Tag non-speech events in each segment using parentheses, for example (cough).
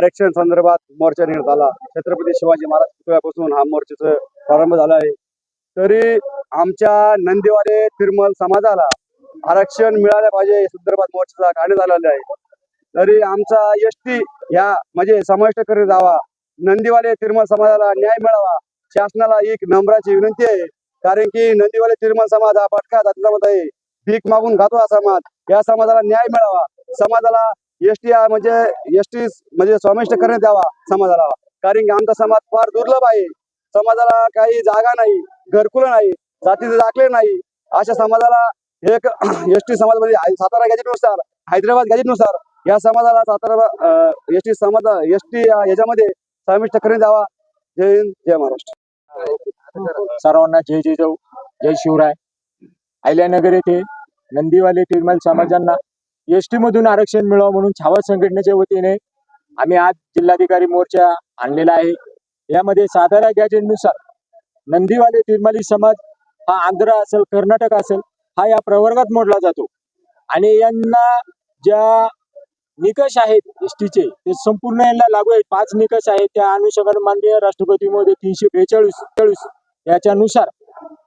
आरक्षण संदर्भात मोर्चा निघत आला छत्रपती शिवाजी महाराज पुतळ्यापासून हा मोर्चाचा प्रारंभ झाला आहे. तरी आमच्या नंदीवाले तिरमल समाजाला आरक्षण मिळालं पाहिजे संदर्भात मोर्चाचा काढण्यात आलेला आहे. तरी आमचा एस टी या म्हणजे समाविष्ट करण्यात जावा नंदीवाले तिरमल समाजाला न्याय मिळावा. शासनाला एक नम्राची विनंती आहे. कारण की नंदीवाले तिरमल समाज हा भटका जातीचा आहे. भीक मागून खातो हा समाज. या समाजाला न्याय मिळावा. समाजाला एसटी म्हणजे एसटी म्हणजे समाविष्ट करण्यात यावा समाजाला. कारण की आमचा समाज फार दुर्लभ आहे. समाजाला काही जागा नाही घरकुल नाही जातीचे दाखले नाही. अशा समाजाला एक (clears throat) एसटी समाज म्हणजे सातारा गॅजेटनुसार हैदराबाद गॅजेटनुसार या समाजाला सातारा एसटी समाज एसटी याच्यामध्ये समाविष्ट करण्यात यावा. जय हिंद जय महाराष्ट्र. सर्वांना जय जय जाऊ जय शिवराय. अहिल्यानगर येथे नंदीवाले तिरमल समाजांना एसटी मधून आरक्षण मिळावं म्हणून छावा संघटनेच्या वतीने आम्ही आज जिल्हाधिकारी मोर्चा आणलेला आहे. यामध्ये साधारण गॅजेटनुसार नंदीवाले तिरमाली समाज हा आंध्र असेल कर्नाटक असेल हा या प्रवर्गात मोडला जातो. आणि यांना ज्या निकष आहेत एस टीचे ते संपूर्ण यांना लागू आहेत. पाच निकष आहेत. त्या अनुषंगाने माननीय राष्ट्रपती मोदी तीनशे बेचाळीस बेचाळीस याच्यानुसार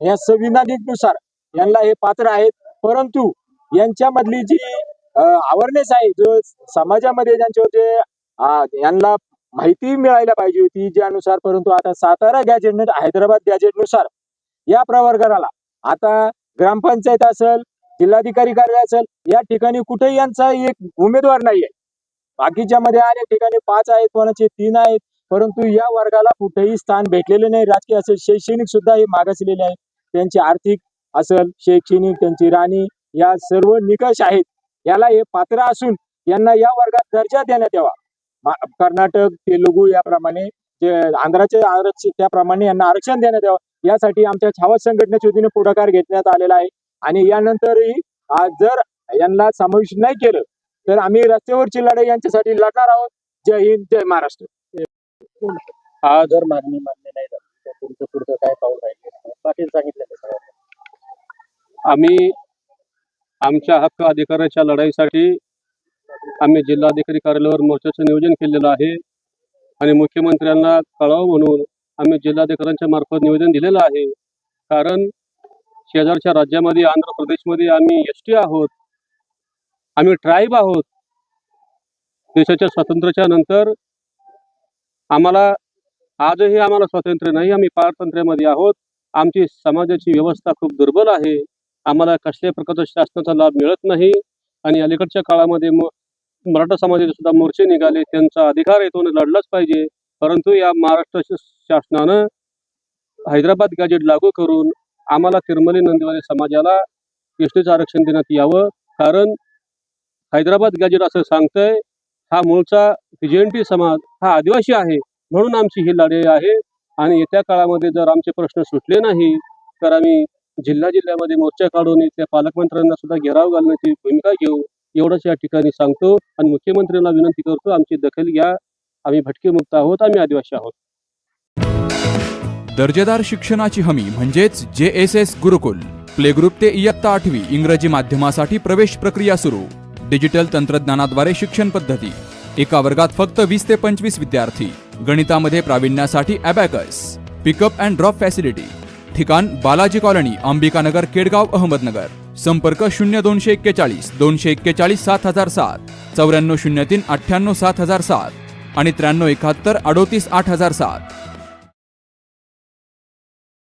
या संविधानिकनुसार यांना हे पात्र आहेत. परंतु यांच्यामधली जी अवेअरनेस आहे. जो समाजामध्ये ज्यांच्यावर जे यांना माहिती मिळायला पाहिजे होती ज्यानुसार परंतु आता सातारा गॅजेट हैदराबाद गॅजेटनुसार या प्रवर्गाला आता ग्रामपंचायत असेल जिल्हाधिकारी कार्यालय असेल या ठिकाणी कुठेही यांचा एक उमेदवार नाहीये. बाकीच्या मध्ये अनेक ठिकाणी पाच आहेत कोणाचे तीन आहेत परंतु या वर्गाला कुठेही स्थान भेटलेले नाही. राजकीय असेल शैक्षणिक सुद्धा हे मागासलेले आहेत त्यांची आर्थिक असेल शैक्षणिक त्यांची राणी या सर्व निकष आहेत. याला हे पात्र असून यांना या वर्गात दर्जा देण्यात यावा. कर्नाटक तेलुगू याप्रमाणे जे आंध्राचे आरक्षण त्याप्रमाणे यांना आरक्षण देण्यात यावं. यासाठी आमच्या छावा संघटनेच्या वतीने पुढाकार घेण्यात आलेला आहे. आणि यानंतरही आज जर यांना समाविष्ट नाही केलं तर आम्ही रस्त्यावरची लढाई यांच्यासाठी लढणार आहोत. जय हिंद जय महाराष्ट्र. हा जर मागणी मान्य नाही झाली तर तुमचं पुढचं काय पाऊल राहील? पाटील सांगितलं आम्ही आमच्या हक्क अधिकाराच्या लढाईसाठी आम्ही जिल्हाधिकारी कार्यालयावर मोर्चाचं नियोजन केलेलं आहे. आणि मुख्यमंत्र्यांना कळावं म्हणून आम्ही जिल्हाधिकाऱ्यांच्या मार्फत निवेदन दिलेलं आहे. कारण शेजारच्या राज्यामध्ये आंध्र प्रदेशमध्ये आम्ही एस टी आहोत. आम्ही ट्राईब आहोत. देशाच्या स्वातंत्र्याच्या नंतर आम्हाला आजही आम्हाला स्वातंत्र्य नाही. आम्ही पारतंत्र्यामध्ये आहोत. आमची समाजाची व्यवस्था खूप दुर्बल आहे. आम्हाला कसल्याही प्रकारचा शासनाचा लाभ मिळत नाही. आणि अलीकडच्या काळामध्ये मराठा समाजाचे सुद्धा मोर्चे निघाले. त्यांचा अधिकार आहे तो लढलाच पाहिजे. परंतु या महाराष्ट्र शासनानं हैदराबाद गॅजेट लागू करून आम्हाला तिरमली नंदीवाली समाजाला एसटीचं आरक्षण देण्यात यावं. कारण हैदराबाद गॅजेट असं सांगतंय हा मूळचा विजयंटी समाज हा आदिवासी आहे. म्हणून आमची ही लढाई आहे. आणि येत्या काळामध्ये जर आमचे प्रश्न सुटले नाही तर आम्ही जिल्हा जिल्ह्यामध्ये मोर्चा काढून इथल्या पालकमंत्र्यांना सुद्धा घेराव घालण्याची भूमिका घेऊ एवढंच या ठिकाणी सांगतो आणि मुख्यमंत्र्यांना विनंती करतो आमची दखल घ्या. आम्ही भटके मुक्त आहोत आम्ही आदिवासी आहोत. दर्जेदार शिक्षणाची हमी म्हणजेच J S S Gurukul. Play group ते इयत्ता आठवी इंग्रजी माध्यमासाठी प्रवेश प्रक्रिया सुरू. डिजिटल तंत्रज्ञानाद्वारे शिक्षण पद्धती. एका वर्गात फक्त वीस ते पंचवीस विद्यार्थी. गणितामध्ये प्रावीण्यासाठी abacus pickup and drop facility ठिकाण बालाजी कॉलनी अंबिकानगर केडगाव अहमदनगर. संपर्क शून्य दोनशे एक्केचाळीस दोनशे एक्केचाळीस सात हजार सात चौऱ्याण्णव शून्य तीन अठ्ठ्याण्णव सात हजार सात आणि त्र्याण्णव एकाहत्तर अडोतीस आठ हजार सात.